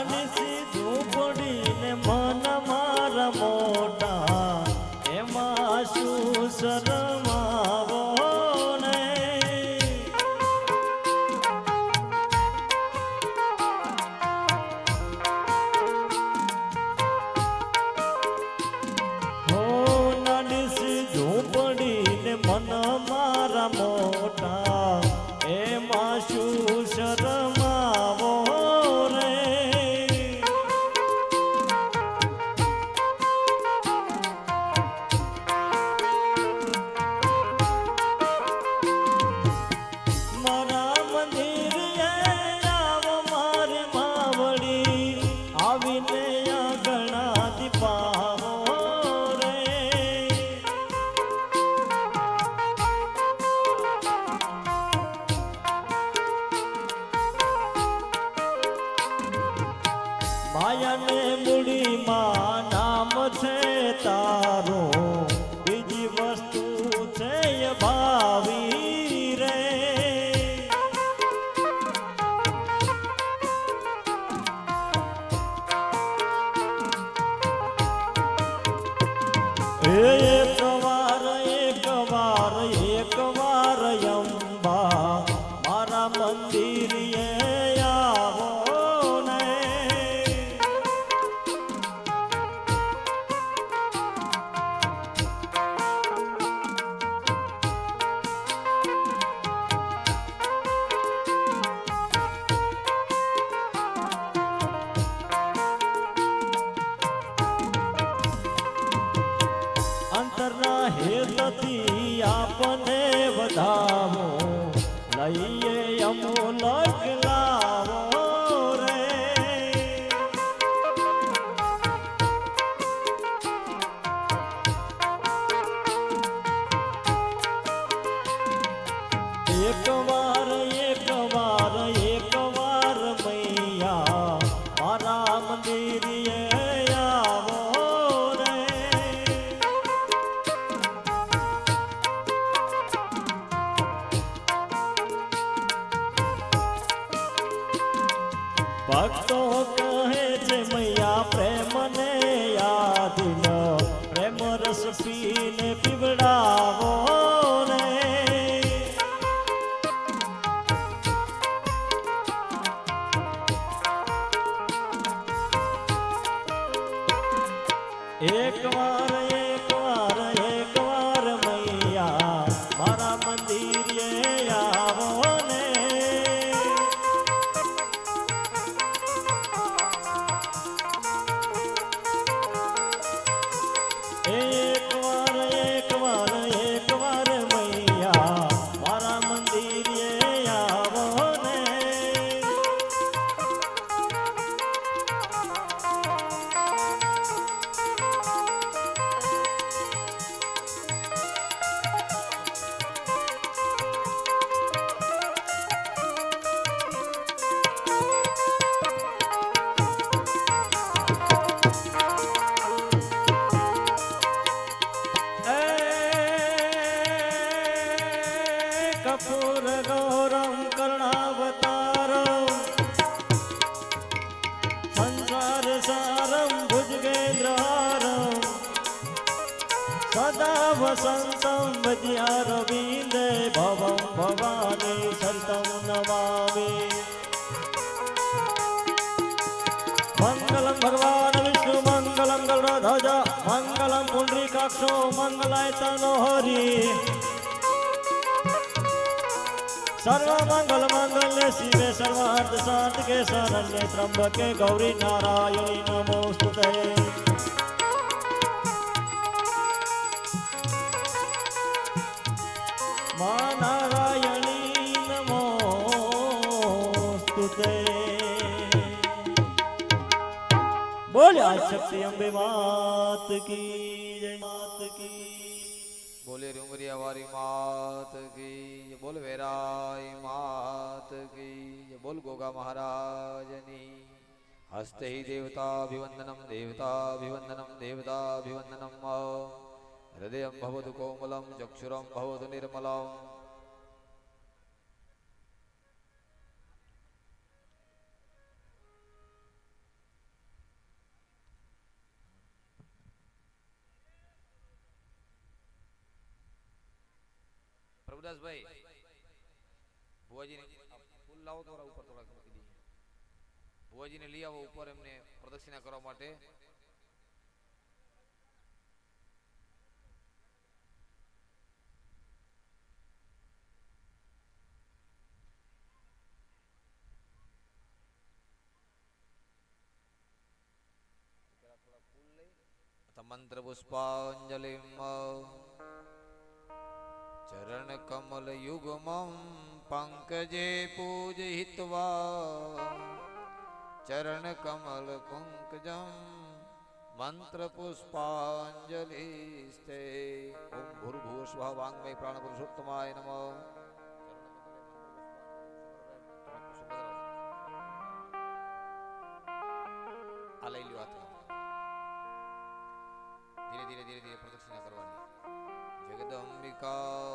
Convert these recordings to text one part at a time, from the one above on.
નાની સી એક વાર સર્વ મંગલ મંગલ શિવે સર્વાર્થ સાધકે શરણ્ય ત્રંબકે ગૌરી નારાયણી નમોસ્તુતે મા નારાયણી નમોસ્તુતે બોલ્યા શક્તિ અંબે કી માત કી. બોલે ડુંગરિયા વારી માત કી જય. બોલ વેરાય માત કી જય. બોલ ગોગા મહારાજની હસ્તે હિ દેવતાભિવંદનમ દેવતાભિવંદનમ દેવતાભિવંદનમ હૃદયમ ભવતુ કોમલમ ચક્ષુરમ ભવતુ નિર્મલમ પ્રભુદાસભાઈ ભુવાજીને ફૂલ લાવો થોડા ઉપર થોડાક મૂકી દઈએ. ભુવાજીને લઈ આવો ઉપર એમને પ્રદક્ષિણા કરવા માટે. મંત્ર પુષ્પાંજલિ ચરણ કમલ पूजयित्वा ઓમ ભૂર્ભુવ સ્વઃ વાંગ્મય પ્રાણ પુરુષોત્તમાય નમઃ. આ લઈ લ્યો ધીરે ધીરે ધીરે ધીરે પ્રદક્ષિણા કરવાની. જગદંબિકાય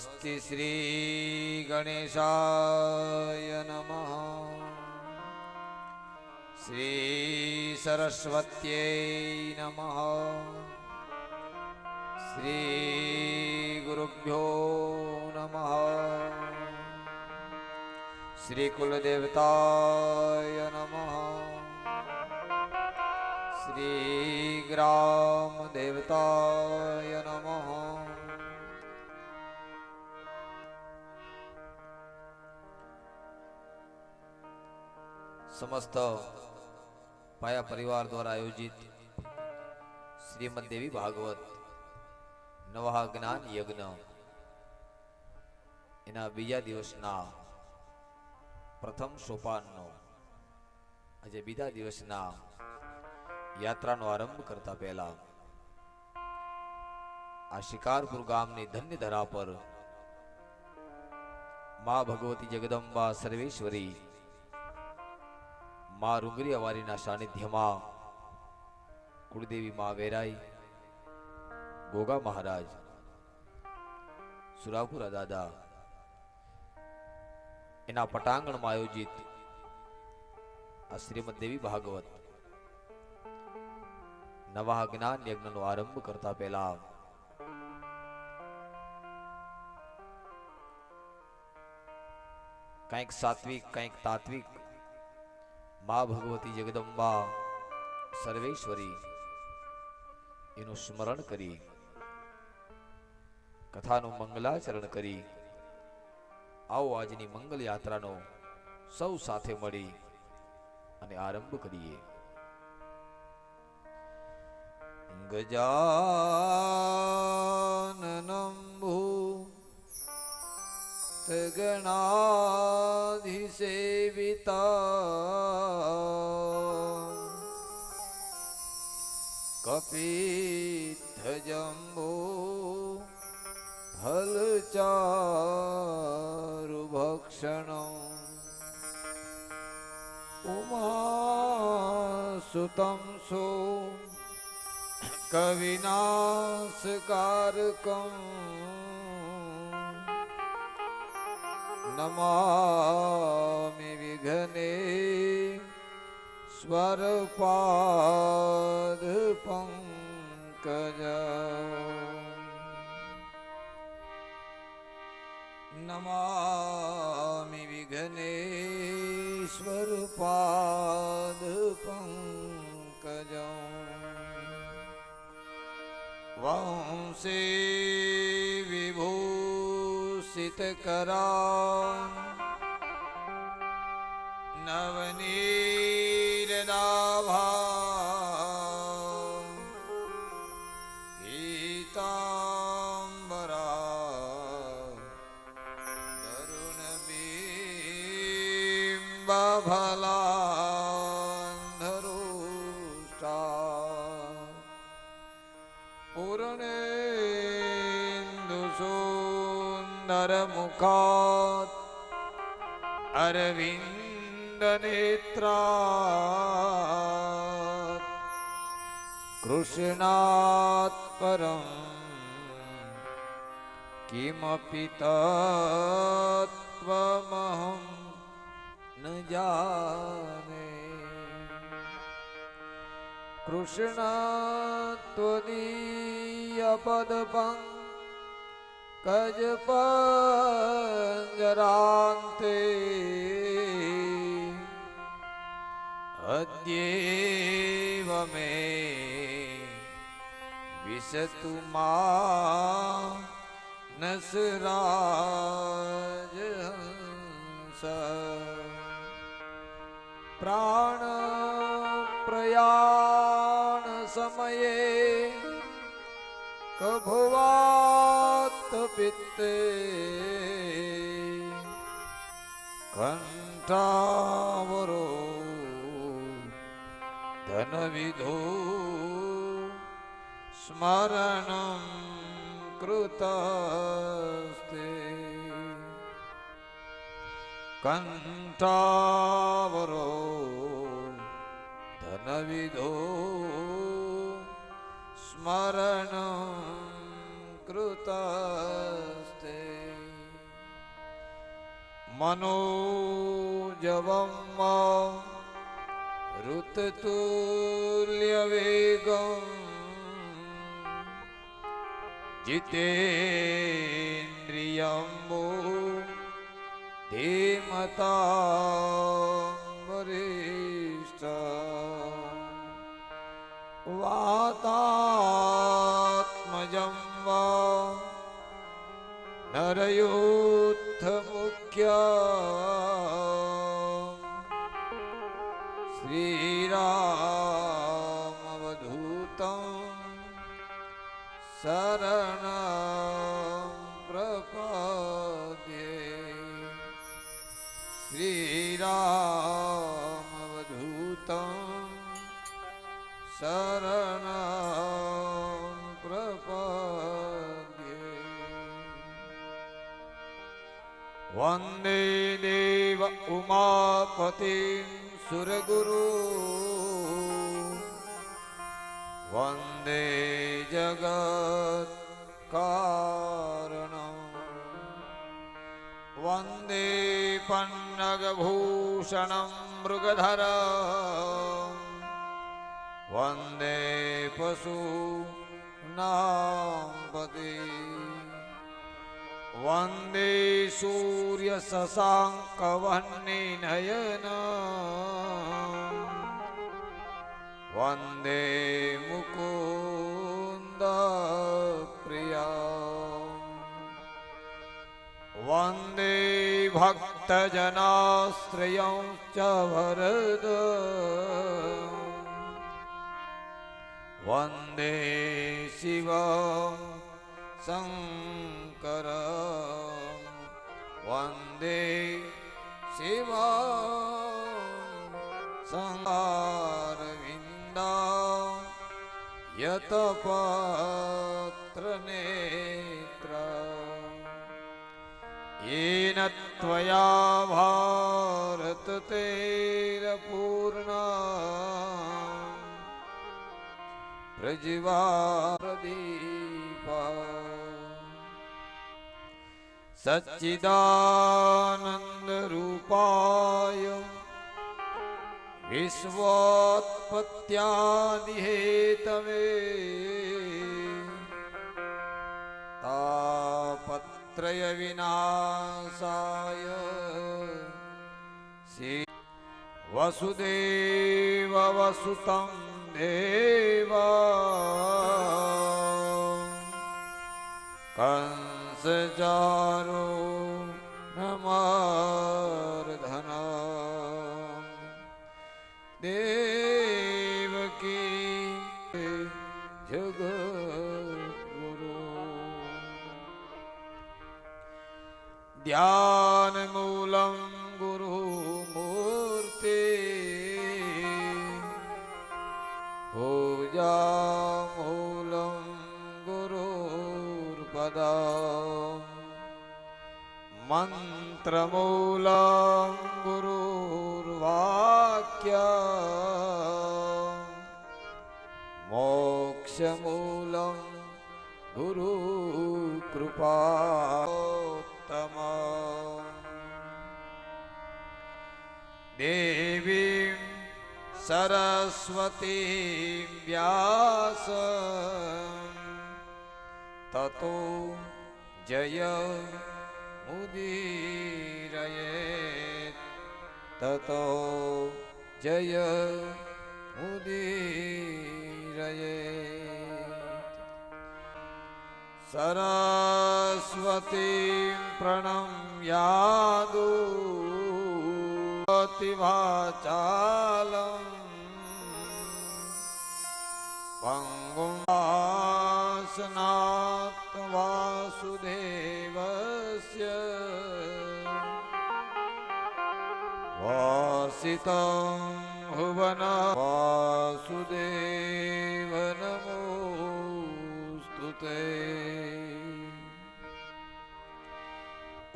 स्वस्ति श्रीगणेशाय नमः। श्रीसरस्वत्यै नमः। श्रीगुरुभ्यो नमः। श्रीकुलदेवताय नमः। श्रीग्रामदेवताय સમસ્ત પાયા પરિવાર દ્વારા આયોજિત શ્રીમદ દેવી ભાગવત નવા જ્ઞાન યજ્ઞ. એના બીજા દિવસના પ્રથમ સોપાનનો આજે બીજા દિવસના યાત્રાનો આરંભ કરતા પહેલા આ શિકારપુર ગામની ધન્ય ધરા પર મા ભગવતી જગદંબા સર્વેશ્વરી મા રૂંગરી અવારીના સાનિધ્યમાં કુળદેવી મા વેરાઈ. ગોગા મહારાજ સુરાપુરા દાદા, એના પટાંગણમાં આયોજિત આ શ્રીમદ દેવી ભાગવત નવા જ્ઞાન યજ્ઞનો આરંભ કરતા પહેલા કંઈક સાત્વિક, કંઈક તાત્વિક મા ભગવતી જગદંબા સર્વેશ્વરી એનું સ્મરણ કરી, કથાનું મંગલાચરણ કરી, આવો આજની મંગલ યાત્રાનો સૌ સાથે મળી અને આરંભ કરીએ. ગજાનનમ ભૂ ગણાધિસેવિતા કપિત્થજમ્બો ફલચારુભક્ષણો ઉમાસુतं સો કવિનાશકારકમ નમામિ વિઘ્ને સ્વરપાદ પંકજ. નમામિ વિઘ્નેશ્વર પાદ પંકજ. વંશે વિભૂષિત કરા નવનીરદાભા અરવિંદ નેત્રાત કૃષ્ણાત પરમ કિમપી તત્વમહં ન જાને કૃષ્ણ ત્વદીય પદ કજ પંજરાંતે અદ્યેવ મે વિશતુ મા નસરાજ હંસ. પ્રાણ પ્રયાણ સમયે કભવાત ਬੀਤੇ કંઠાવરો ધન વિધો સ્મરણ કૃતસ્તે કંઠાવરો ધન વિધો સ્મરણ કૃતા મનોજવમ ઋતતુલ્યવેગમ જીતેન્દ્રિયંબો ધીમતાંબરેષ્ઠ વાતાત્મજં વા નરયો શક્ય. શ્રીરામવધૂત શરણ. પતિં સુરગુરુ વંદે જગત કારણમ વંદે પન્નગભૂષણમ મૃગધર વંદે પશુ નામ वन्दे सूर्यशशाङ्कवह्निनयन वन्दे मुकुन्दप्रिया वन्दे भक्तजनाश्रयं च वरद वन्दे शिवं शङ्कर वन्दे शिवं सङ्गारविन्दा यतपत्रनेत्र येन त्वया भारततेरपूर्णा प्रज्वालदीपा सच्चिदानन्दरूपाय विश्वोत्पत्त्यादिहेतवे तापत्रयविनाशाय श्री वसुदेववसुतं देवा દાસ જારો નમર્ધન દેવકી જગ ગુરુ ધ્યા गुरुर्पदा मन्त्रमूलं गुरुर्वाक्य। मोक्षमूलं गुरुकृपात्तम देवीं सरस्वतीं व्यास ततो जय मुदीरयेत् ततो जय मुदीरयेत् सरस्वतीं प्रणम्यादु प्रतिभाचालम् हुवनासुदेवनमो स्तुते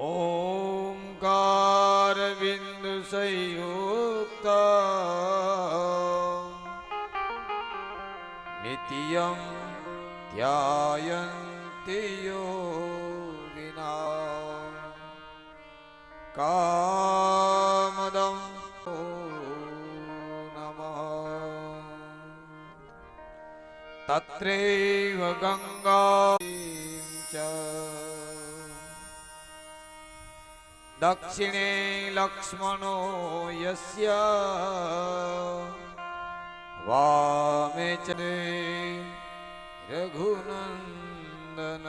ॐकारविन्दुसंयोक्ता नित्यं ध्यायन्ति योगिना। का તત્રૈવ ગંગા દક્ષિણે લક્ષ્મણો યસ્ય વામે ચ રઘુનંદન